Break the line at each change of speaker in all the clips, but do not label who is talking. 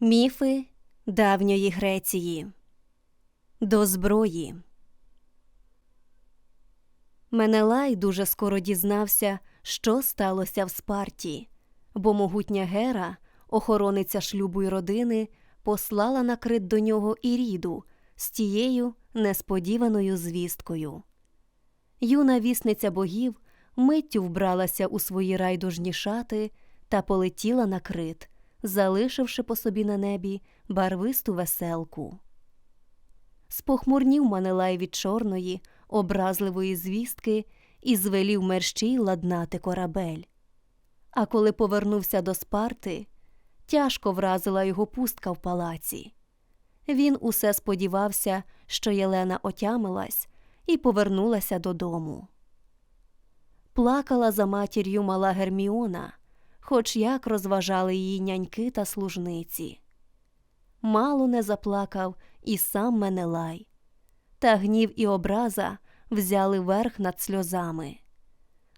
Міфи давньої Греції. До зброї. Менелай дуже скоро дізнався, що сталося в Спарті, бо могутня Гера, охорониця шлюбу й родини, послала на крит до нього Іріду з тією несподіваною звісткою. Юна вісниця богів миттю вбралася у свої райдужні шати та полетіла на крит, залишивши по собі на небі барвисту веселку. Спохмурнів Манелай від чорної, образливої звістки і звелів мерщій ладнати корабель. А коли повернувся до Спарти, тяжко вразила його пустка в палаці. Він усе сподівався, що Єлена отямилась і повернулася додому. Плакала за матір'ю мала Герміона, хоч як розважали її няньки та служниці. Мало не заплакав і сам Менелай, та гнів і образа взяли верх над сльозами.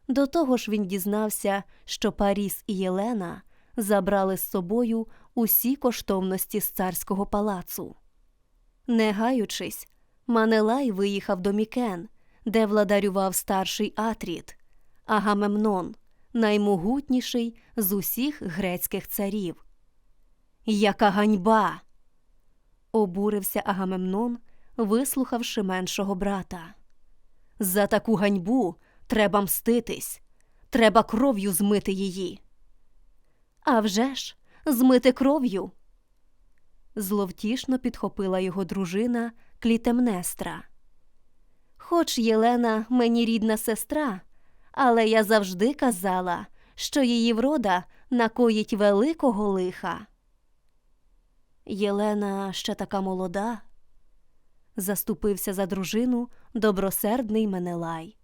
До того ж він дізнався, що Паріс і Єлена забрали з собою усі коштовності з царського палацу. Не гаючись, Манелай виїхав до Мікен, де владарював старший Атріт, Агамемнон, наймогутніший з усіх грецьких царів. Яка ганьба! обурився Агамемнон, вислухавши меншого брата. За таку ганьбу треба мститись, треба кров'ю змити її. «А вже ж, змити кров'ю. Зловтішно підхопила його дружина Клітемнестра. Хоч Єлена мені рідна сестра, але я завжди казала, що її врода накоїть великого лиха. Єлена ще така молода, заступився за дружину добросердний Менелай.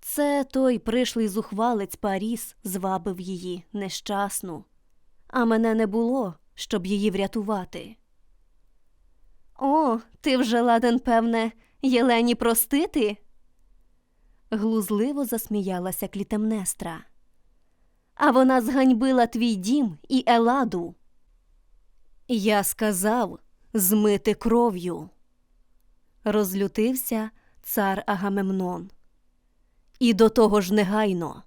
Це той пришлий зухвалець Паріс звабив її нещасну, а мене не було, щоб її врятувати. О, ти вже ладен, певне, Єлені простити? Глузливо засміялася Клітемнестра. А вона зганьбила твій дім і Еладу. Я сказав змити кров'ю. Розлютився цар Агамемнон. І до того ж негайно.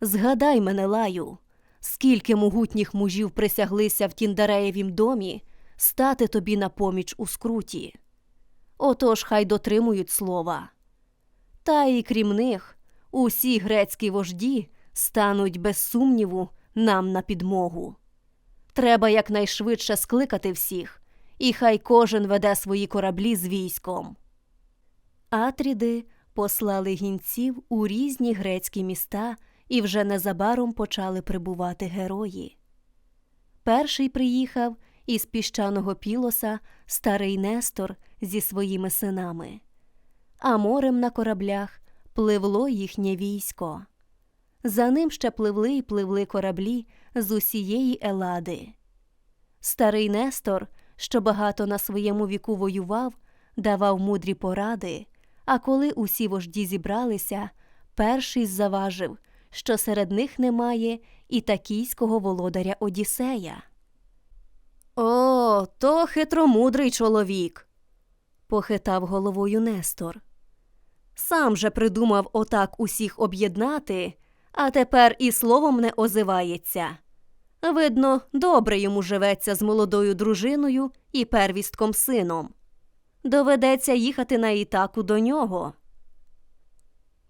Згадай мене, лаю, скільки могутніх мужів присяглися в Тіндареєвім домі стати тобі на поміч у скруті. Отож хай дотримують слова. Та і крім них, усі грецькі вожді стануть без сумніву нам на підмогу. Треба якнайшвидше скликати всіх, і хай кожен веде свої кораблі з військом. Атріди послали гінців у різні грецькі міста і вже незабаром почали прибувати герої. Перший приїхав із піщаного пілоса старий Нестор зі своїми синами, а морем на кораблях пливло їхнє військо. За ним ще пливли й пливли кораблі з усієї Елади. Старий Нестор, що багато на своєму віку воював, давав мудрі поради, а коли усі вожді зібралися, перший заважив, що серед них немає і такійського володаря Одіссея. О, то хитромудрий чоловік, похитав головою Нестор. Сам же придумав отак усіх об'єднати, а тепер і словом не озивається. Видно, добре йому живеться з молодою дружиною і первістком сином. Доведеться їхати на Ітаку до нього.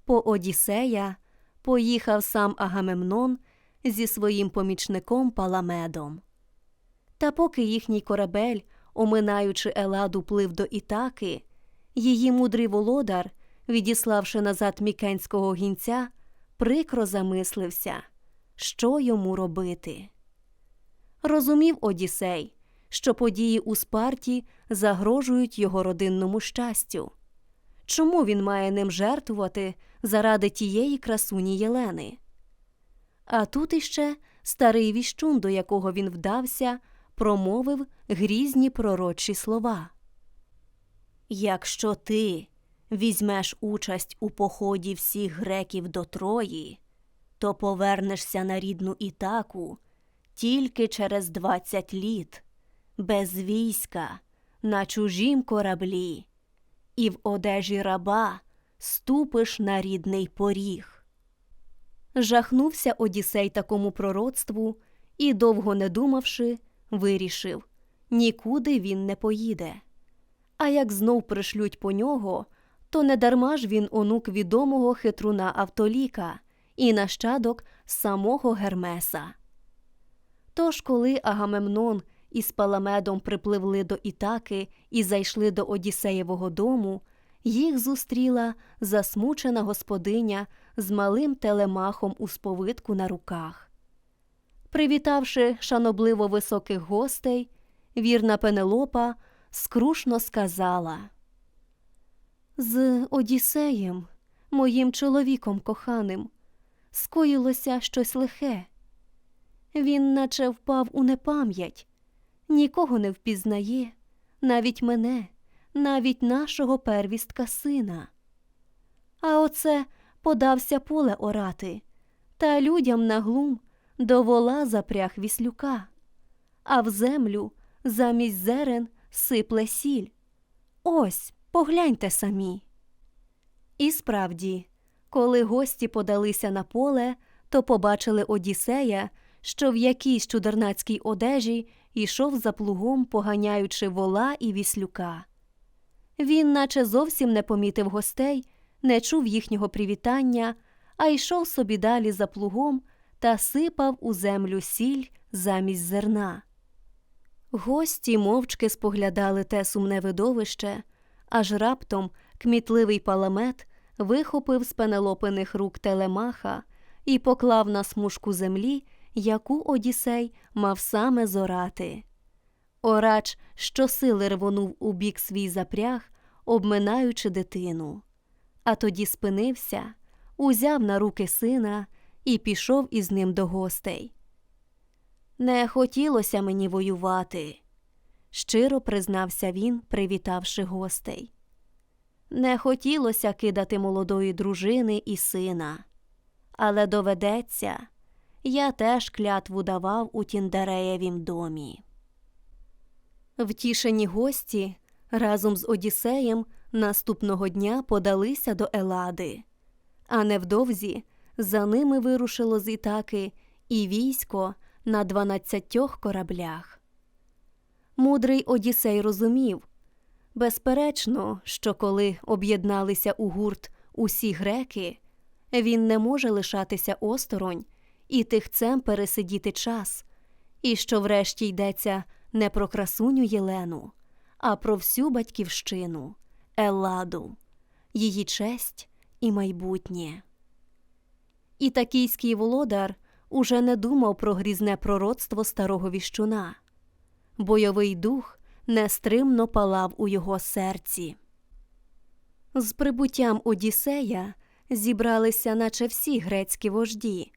По Одіссея поїхав сам Агамемнон зі своїм помічником Паламедом. Та поки їхній корабель, оминаючи Еладу, плив до Ітаки, її мудрий володар, відіславши назад мікенського гінця, прикро замислився, що йому робити. Розумів Одіссей, що події у Спарті загрожують його родинному щастю. Чому він має ним жертвувати заради тієї красуні Єлени? А тут іще старий віщун, до якого він вдався, промовив грізні пророчі слова. Якщо ти візьмеш участь у поході всіх греків до Трої, то повернешся на рідну Ітаку тільки через двадцять літ, без війська, на чужім кораблі, і в одежі раба ступиш на рідний поріг. Жахнувся Одіссей такому пророцтву і, довго не думавши, вирішив нікуди він не поїде. А як знов пришлють по нього, то не дарма ж він онук відомого хитруна Автоліка і нащадок самого Гермеса. Тож, коли Агамемнон із Паламедом припливли до Ітаки і зайшли до Одіссеєвого дому, їх зустріла засмучена господиня з малим телемахом у сповитку на руках. Привітавши шанобливо високих гостей, вірна Пенелопа скрушно сказала З Одіссеєм, моїм чоловіком коханим, скоїлося щось лихе. Він наче впав у непам'ять, нікого не впізнає, навіть мене, навіть нашого первістка сина. А оце подався поле орати, та людям на глум до вола запряг віслюка, а в землю замість зерен сипле сіль. Ось, погляньте самі. І справді, коли гості подалися на поле, то побачили Одіссея, що в якійсь чудернацькій одежі йшов за плугом, поганяючи вола і віслюка. Він, наче зовсім не помітив гостей, не чув їхнього привітання, а йшов собі далі за плугом та сипав у землю сіль замість зерна. Гості мовчки споглядали те сумне видовище, аж раптом кмітливий паламет вихопив з пенелопиних рук телемаха і поклав на смужку землі, яку Одіссей мав саме зорати.Орач щосили рвонув у бік свій запряг, обминаючи дитину, а тоді спинився, узяв на руки сина і пішов із ним до гостей. Не хотілося мені воювати, щиро признався він, привітавши гостей. Не хотілося кидати молодої дружини і сина, але доведеться, я теж клятву давав у Тіндереєвім домі. Втішені гості разом з Одіссеєм наступного дня подалися до Елади, а невдовзі за ними вирушило з Ітаки і військо на дванадцятьох кораблях. Мудрий Одіссей розумів безперечно, що коли об'єдналися у гурт усі греки, він не може лишатися осторонь і тихцем пересидіти час, і що врешті йдеться не про красуню Єлену, а про всю батьківщину, Елладу, її честь і майбутнє. І такійський володар уже не думав про грізне пророцтво старого віщуна. Бойовий дух нестримно палав у його серці. З прибуттям Одіссея зібралися, наче всі грецькі вожді,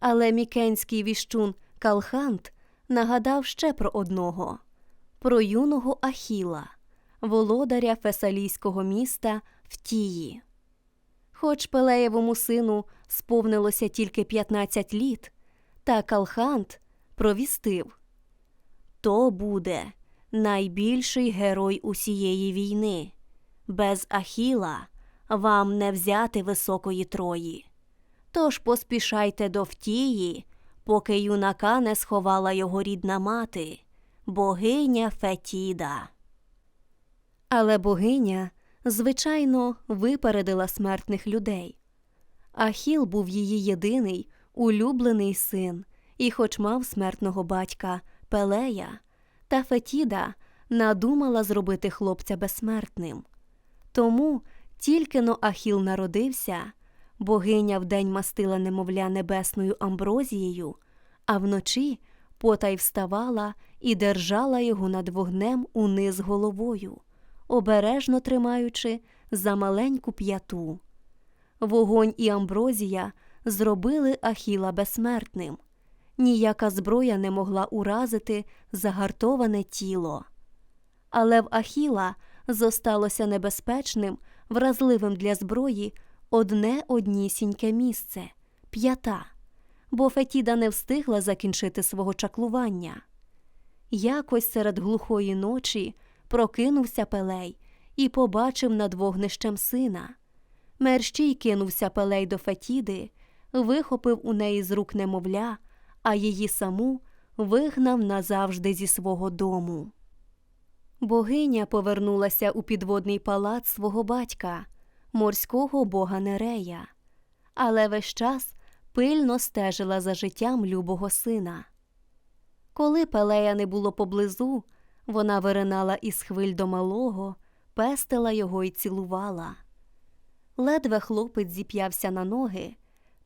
але мікенський віщун Калхант нагадав ще про одного про юного Ахіла, володаря фесалійського міста Втії. Хоч Пелеєвому сину сповнилося тільки 15 літ, та Калхант провістив то буде найбільший герой усієї війни. Без Ахіла вам не взяти високої трої. Тож поспішайте до втії, поки юнака не сховала його рідна мати, богиня Фетіда. Але богиня, звичайно, випередила смертних людей. Ахіл був її єдиний улюблений син, і, хоч мав смертного батька Пелея, та Фетіда надумала зробити хлопця безсмертним. Тому тільки но Ахіл народився, богиня вдень мастила немовля небесною амброзією, а вночі потай вставала і держала його над вогнем униз головою, обережно тримаючи за маленьку п'яту. Вогонь і амброзія зробили Ахіла безсмертним. Ніяка зброя не могла уразити загартоване тіло. Але в Ахіла зосталося небезпечним, вразливим для зброї одне однісіньке місце п'ята, бо Фетіда не встигла закінчити свого чаклування. Якось серед глухої ночі прокинувся Пелей і побачив над вогнищем сина. Мерщій кинувся Пелей до Фетіди, вихопив у неї з рук немовля, а її саму вигнав назавжди зі свого дому. Богиня повернулася у підводний палац свого батька, морського бога Нерея, але весь час пильно стежила за життям любого сина. Коли Пелея не було поблизу, вона виринала із хвиль до малого, пестила його і цілувала. Ледве хлопець зіп'явся на ноги,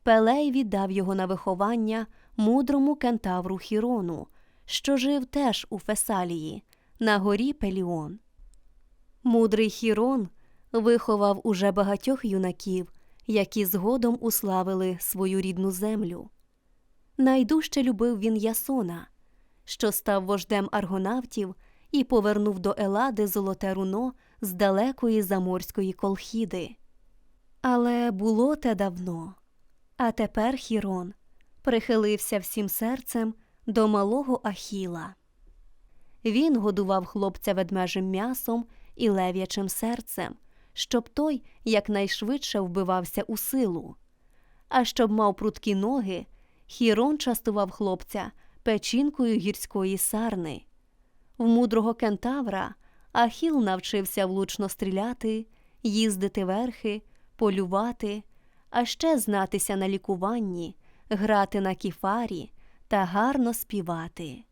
Пелей віддав його на виховання мудрому кентавру Хірону, що жив теж у Фесалії, на горі Пеліон. Мудрий Хірон виховав уже багатьох юнаків, які згодом уславили свою рідну землю. Найдужче любив він Ясона, що став вождем аргонавтів і повернув до Елади золоте руно з далекої заморської колхіди. Але було те давно. А тепер Хірон прихилився всім серцем до малого Ахіла. Він годував хлопця ведмежим м'ясом і лев'ячим серцем, щоб той якнайшвидше вбивався у силу. А щоб мав прудкі ноги, Хірон частував хлопця печінкою гірської сарни. В мудрого кентавра Ахіл навчився влучно стріляти, їздити верхи, полювати, а ще знатися на лікуванні, грати на кіфарі та гарно співати.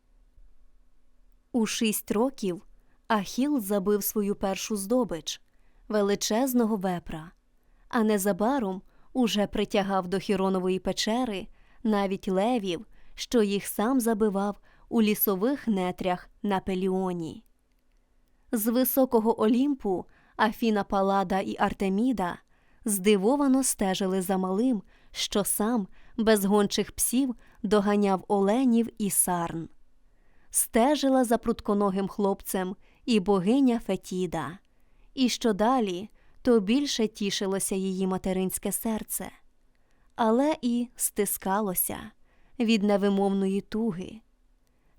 У шість років Ахіл забив свою першу здобич величезного вепра, а незабаром уже притягав до Хіронової печери навіть левів, що їх сам забивав у лісових нетрях на Пеліоні. З високого Олімпу Афіна Палада і Артеміда здивовано стежили за малим, що сам без гончих псів доганяв оленів і сарн. Стежила за прутконогим хлопцем і богиня Фетіда, і що далі, то більше тішилося її материнське серце, але і стискалося від невимовної туги.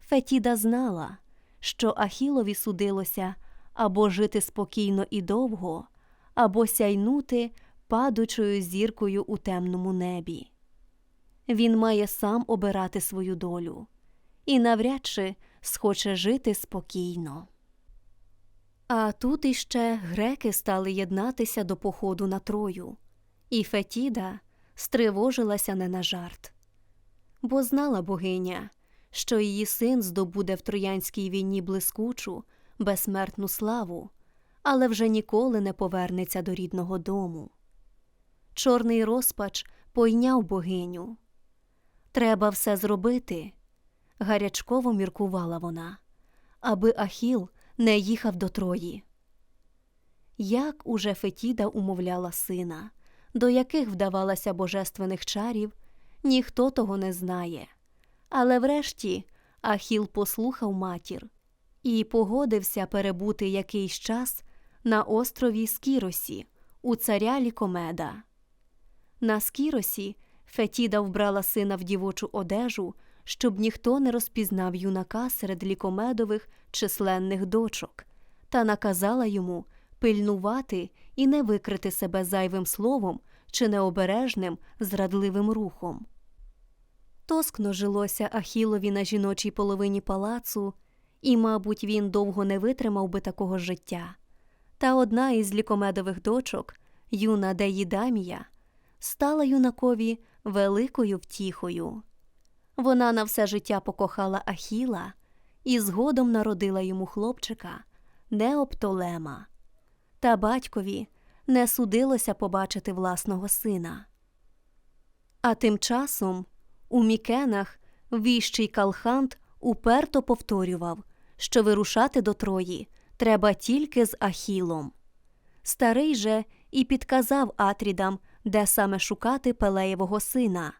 Фетіда знала, що Ахілові судилося або жити спокійно і довго, або сяйнути падучою зіркою у темному небі. Він має сам обирати свою долю і навряд чи схоче жити спокійно. А тут іще греки стали єднатися до походу на Трою, і Фетіда стривожилася не на жарт, бо знала богиня, що її син здобуде в троянській війні блискучу, безсмертну славу, але вже ніколи не повернеться до рідного дому. Чорний розпач пойняв богиню. Треба все зробити, гарячково міркувала вона, аби Ахіл не їхав до Трої. Як уже Фетіда умовляла сина, до яких вдавалася божественних чарів, ніхто того не знає. Але врешті Ахіл послухав матір і погодився перебути якийсь час на острові Скіросі у царя Лікомеда. На Скіросі Фетіда вбрала сина в дівочу одежу, щоб ніхто не розпізнав юнака серед лікомедових численних дочок, та наказала йому пильнувати і не викрити себе зайвим словом чи необережним зрадливим рухом. Тоскно жилося Ахілові на жіночій половині палацу, і, мабуть, він довго не витримав би такого життя. Та одна із лікомедових дочок, юна Деїдамія, стала юнакові великою втіхою. Вона на все життя покохала Ахіла і згодом народила йому хлопчика Неоптолема. Та батькові не судилося побачити власного сина. А тим часом у Мікенах віщий Калхант уперто повторював, що вирушати до Трої треба тільки з Ахілом. Старий же і підказав Атрідам, де саме шукати Пелеєвого сина,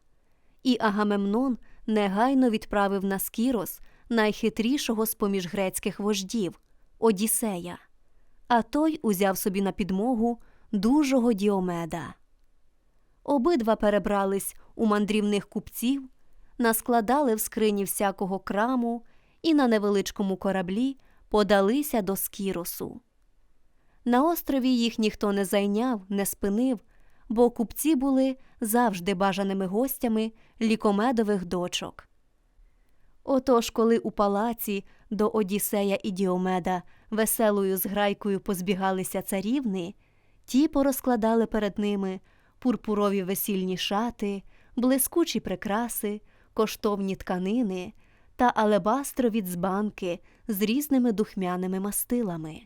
і Агамемнон негайно відправив на Скірос найхитрішого з поміж грецьких вождів Одіссея, а той узяв собі на підмогу дужого Діомеда. Обидва перебрались у мандрівних купців, наскладали в скрині всякого краму і на невеличкому кораблі подалися до Скіросу. На острові їх ніхто не зайняв, не спинив, бо купці були завжди бажаними гостями лікомедових дочок. Отож, коли у палаці до Одіссея і Діомеда веселою зграйкою позбігалися царівни, ті порозкладали перед ними пурпурові весільні шати, блискучі прикраси, коштовні тканини та алебастрові дзбанки з різними духмяними мастилами.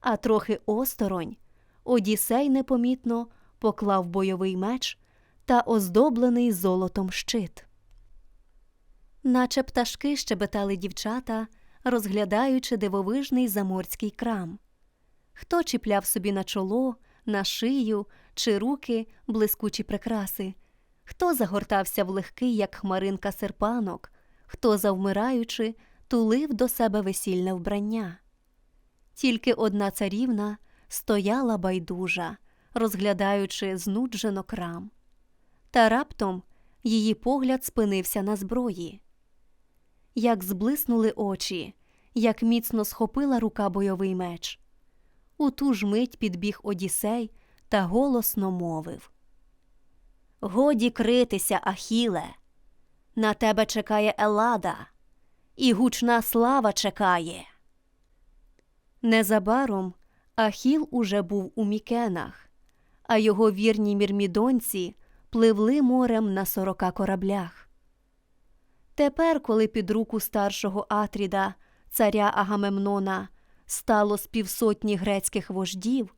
А трохи осторонь Одіссей непомітно поклав бойовий меч та оздоблений золотом щит. Наче пташки щебетали дівчата, розглядаючи дивовижний заморський крам. Хто чіпляв собі на чоло, на шию чи руки блискучі прикраси, хто загортався в легкий, як хмаринка серпанок, хто, завмираючи, тулив до себе весільне вбрання. Тільки одна царівна стояла байдужа, розглядаючи знуджено крам. Та раптом її погляд спинився на зброї. Як зблиснули очі, як міцно схопила рука бойовий меч. У ту ж мить підбіг Одіссей та голосно мовив Годі критися, Ахіле. На тебе чекає Елада, і гучна слава чекає. Незабаром Ахіл уже був у Мікенах, а його вірні мірмідонці пливли морем на сорока кораблях. Тепер, коли під руку старшого Атріда, царя Агамемнона, стало з півсотні грецьких вождів,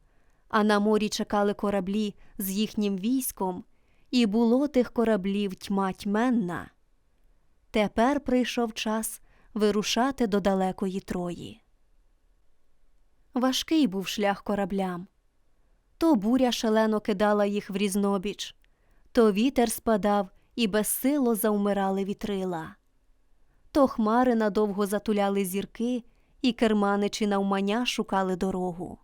а на морі чекали кораблі з їхнім військом, і було тих кораблів тьма тьменна. Тепер прийшов час вирушати до далекої Трої. Важкий був шлях кораблям. То буря шалено кидала їх в різнобіч, то вітер спадав і безсило завмирали вітрила. То хмари надовго затуляли зірки, і керманичі навмання шукали дорогу.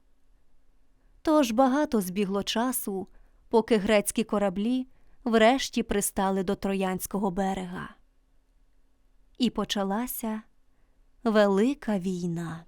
Тож багато збігло часу, поки грецькі кораблі врешті пристали до Троянського берега. І почалася велика війна.